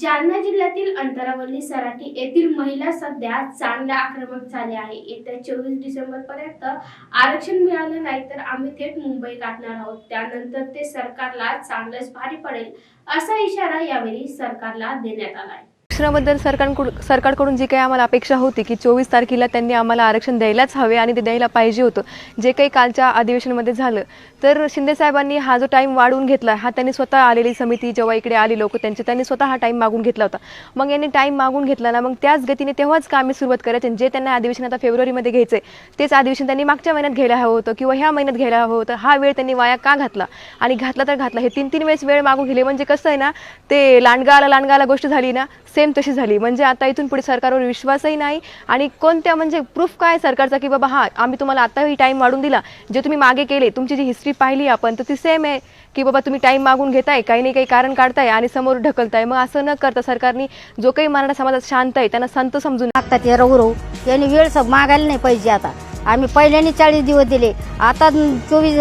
जालना जिल्ह्यातील अंतरावली सराटी येथील महिला सध्या चांगल्या आक्रमक झाल्या आहे. येत्या चोवीस डिसेंबर पर्यंत आरक्षण मिळालं नाही तर आम्ही थेट मुंबई गाठणार आहोत. त्यानंतर ते सरकारला चांगलंच भारी पडेल असा इशारा यावेळी सरकारला देण्यात आला आहे आरक्षणाबद्दल सरकारकडून सरकारकडून जी काही आम्हाला अपेक्षा होती की चोवीस तारखेला त्यांनी आम्हाला आरक्षण द्यायलाच हवे आणि ते द्यायला पाहिजे होतं जे काही कालच्या अधिवेशनामध्ये झालं. तर शिंदेसाहेबांनी हा जो टाईम वाढवून घेतला हा त्यांनी स्वतः आलेली समिती जेव्हा इकडे आली लोक त्यांचे त्यांनी स्वतः हा टाईम मागून घेतला होता. मग यांनी टाईम मागून घेतला ना मग त्याच गतीने तेव्हाच कामे सुरुवात करायचे आणि जे त्यांना अधिवेशन आता फेब्रुवारीमध्ये घ्यायचं आहे तेच अधिवेशन त्यांनी मागच्या महिन्यात घ्यायला हवं होतं किंवा ह्या महिन्यात घ्यायला हवं होतं. हा वेळ त्यांनी वाया का घातला? आणि घातला तर घातला. हे तीन तीन वेळेस वेळ मागून गेले. म्हणजे कसं आहे ना ते लांडगा आला लांडगाला गोष्ट झाली ना सेम तशी झाली. म्हणजे आता इथून पुढे सरकारवर विश्वासही नाही आणि कोणत्या म्हणजे प्रूफ काय आहे सरकारचा की बाबा हा आम्ही तुम्हाला आताही टाईम वाढून दिला. जे तुम्ही मागे केले तुमची जी हिस्ट्री पाहिली आपण तर ती सेम आहे की बाबा तुम्ही टाईम मागून घेताय काही नाही काही कारण काढताय आणि समोर ढकलताय. मग असं न करता सरकारने जो काही मराठा समाजात शांत आहे त्यांना संत समजून लागतात या रवरव यांनी वेळ सब मागायला नाही पाहिजे आता. आम्ही पहिल्याने चाळीस दिवस दिले आता चोवीस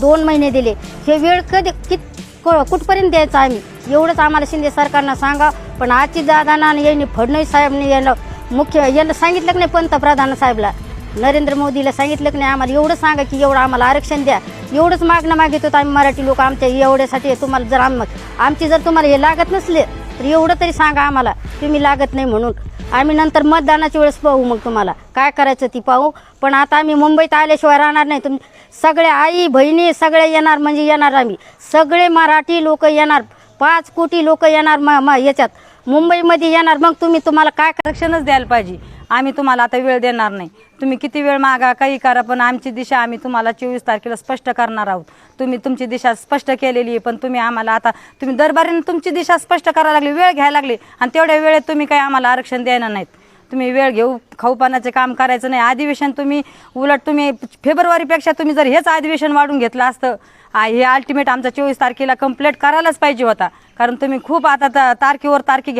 दोन महिने दिले. हे वेळ कधी कित कुठपर्यंत द्यायचं आम्ही? एवढंच आम्हाला शिंदे सरकारनं सांगा. पण आजची दादाना यांनी फडणवीस साहेबने यांना मुख्य यांना सांगितलं की नाही पंतप्रधान साहेबला? नरेंद्र मोदीला सांगितलं की नाही? आम्हाला एवढं सांगा की एवढं आम्हाला आरक्षण द्या. एवढंच मागणं मागित आम्ही मराठी लोक. आमच्या एवढ्यासाठी तुम्हाला जर आम आमची जर तुम्हाला हे लागत नसले तर एवढं तरी सांगा आम्हाला. तुम्ही लागत नाही म्हणून. आम्ही नंतर मतदानाच्या वेळेस पाहू मग तुम्हाला. काय करायचं ती पाहू. पण आता आम्ही मुंबईत आल्याशिवाय राहणार नाही. तुम्ही सगळे आई बहिणी सगळे येणार म्हणजे येणार आम्ही. सगळे मराठी लोक येणार. पाच कोटी लोक येणार म म- याच्यात. मुंबईमध्ये येणार मग तुम्ही तुम्हाला काय आरक्षणच द्यायला पाहिजे? आम्ही तुम्हाला आता वेळ देणार नाही. तुम्ही किती वेळ मागा काही करा पण आमची दिशा आम्ही तुम्हाला चोवीस तारखेला स्पष्ट करणार आहोत. तुम्ही तुमची दिशा स्पष्ट केलेली आहे पण तुम्ही आम्हाला आता तुम्ही दरबारीने तुमची दिशा स्पष्ट करायला लागली वेळ घ्यायला लागली आणि तेवढ्या वेळेत तुम्ही काही आम्हाला आरक्षण द्यायला नाहीत. तुम्ही वेळ घेऊ खाऊपानाचे काम करायचं नाही. अधिवेशन तुम्ही उलट तुम्ही फेब्रुवारीपेक्षा तुम्ही जर हेच अधिवेशन वाढून घेतलं असतं हे अल्टिमेट आमचा चोवीस तारखेला कंप्लीट करायलाच पाहिजे होता. कारण तुम्ही खूप आता तारखेवर तारखे